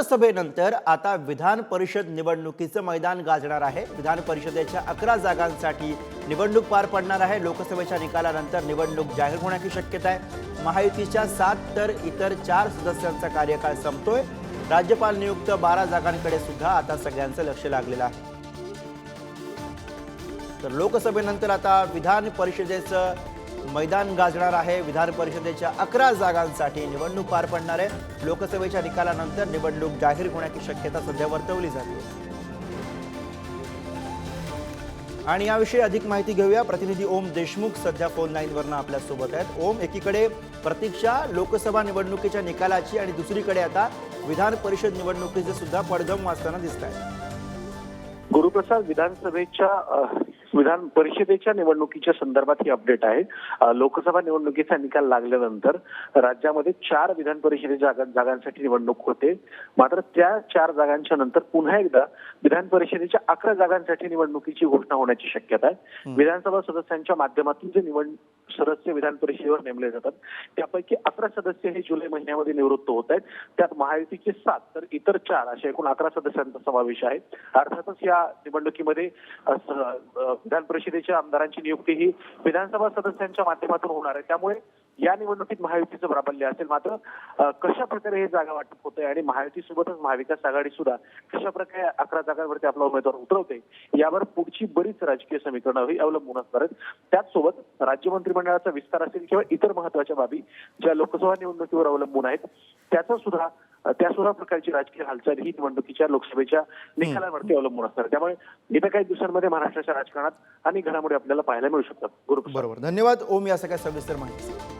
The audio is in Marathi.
लोकसभेनंतर आता विधान परिषद निवडणुकीचं मैदान गाजणार आहे. विधान परिषदेच्या अकरा जागांसाठी निवडणूक पार पडणार आहे. लोकसभेच्या निकालानंतर निवडणूक जाहीर होण्याची शक्यता आहे. महायुतीच्या सात तर इतर चार सदस्यांचा कार्यकाळ संपतोय. राज्यपाल नियुक्त बारा जागांकडे सुद्धा आता सगळ्यांचं लक्ष लागलेलं आहे. तर लोकसभेनंतर आता विधान परिषदेचं मैदान गाजणार आहे. विधान परिषदेच्या अकरा जागांसाठी निवडणूक पार पडणार आहे. लोकसभेच्या निकालानंतर निवडणूक जाहीर होण्याची शक्यता सध्या वर्तवली जाते. आणि याविषयी अधिक माहिती घेऊया. प्रतिनिधी ओम देशमुख सध्या फोन लाईनवरनं आपल्यासोबत आहेत. ओम एकीकडे प्रतीक्षा लोकसभा निवडणुकीच्या निकालाची आणि दुसरीकडे आता विधान परिषद निवडणुकीचे सुद्धा पडघम वाचताना दिसत आहेत गुरुप्रसाद विधानसभेच्या विधान परिषदेच्या निवडणुकीच्या संदर्भात ही अपडेट आहे. लोकसभा निवडणुकीचा निकाल लागल्यानंतर राज्यामध्ये चार विधान परिषदेच्या जागा- जागांसाठी निवडणूक होते. मात्र त्या चार जागांच्या नंतर पुन्हा एकदा विधान परिषदेच्या अकरा जागांसाठी निवडणुकीची घोषणा होण्याची शक्यता आहे. विधानसभा सदस्यांच्या माध्यमातून जे निवड सदस्य विधान परिषदेवर नेमले जातात. त्यापैकी अकरा सदस्य हे जुलै महिन्यामध्ये निवृत्त होत आहेत. त्यात महायुतीचे सात तर इतर चार अशा एकूण अकरा सदस्यांचा समावेश आहे. अर्थातच या निवडणुकीमध्ये विधान परिषदेच्या आमदारांची नियुक्ती ही विधानसभा सदस्यांच्या माध्यमातून होणार आहे. त्यामुळे या निवडणुकीत महायुतीचं प्राबल्य असेल. मात्र कशा प्रकारे हे जागा वाटप होतंय आणि महायुतीसोबतच महाविकास आघाडी सुद्धा कशा प्रकारे अकरा जागांवरती आपला उमेदवार उतरवते यावर पुढची बरीच राजकीय समीकरणं अवलंबून असणार आहेत. त्याचसोबत राज्य मंत्रिमंडळाचा विस्तार असेल किंवा इतर महत्त्वाच्या बाबी ज्या लोकसभा निवडणुकीवर अवलंबून आहेत त्याचा सुद्धा त्या सुद्धा प्रकारची राजकीय हालचाल ही निवडणुकीच्या लोकसभेच्या निकालावरती अवलंबून असणार त्यामुळे येत्या काही दिवसांमध्ये महाराष्ट्राच्या राजकारणात आणि घडामोडी आपल्याला पाहायला मिळू शकतात. बरोबर. धन्यवाद. ओम या सगळ्या सविस्तर माहिती.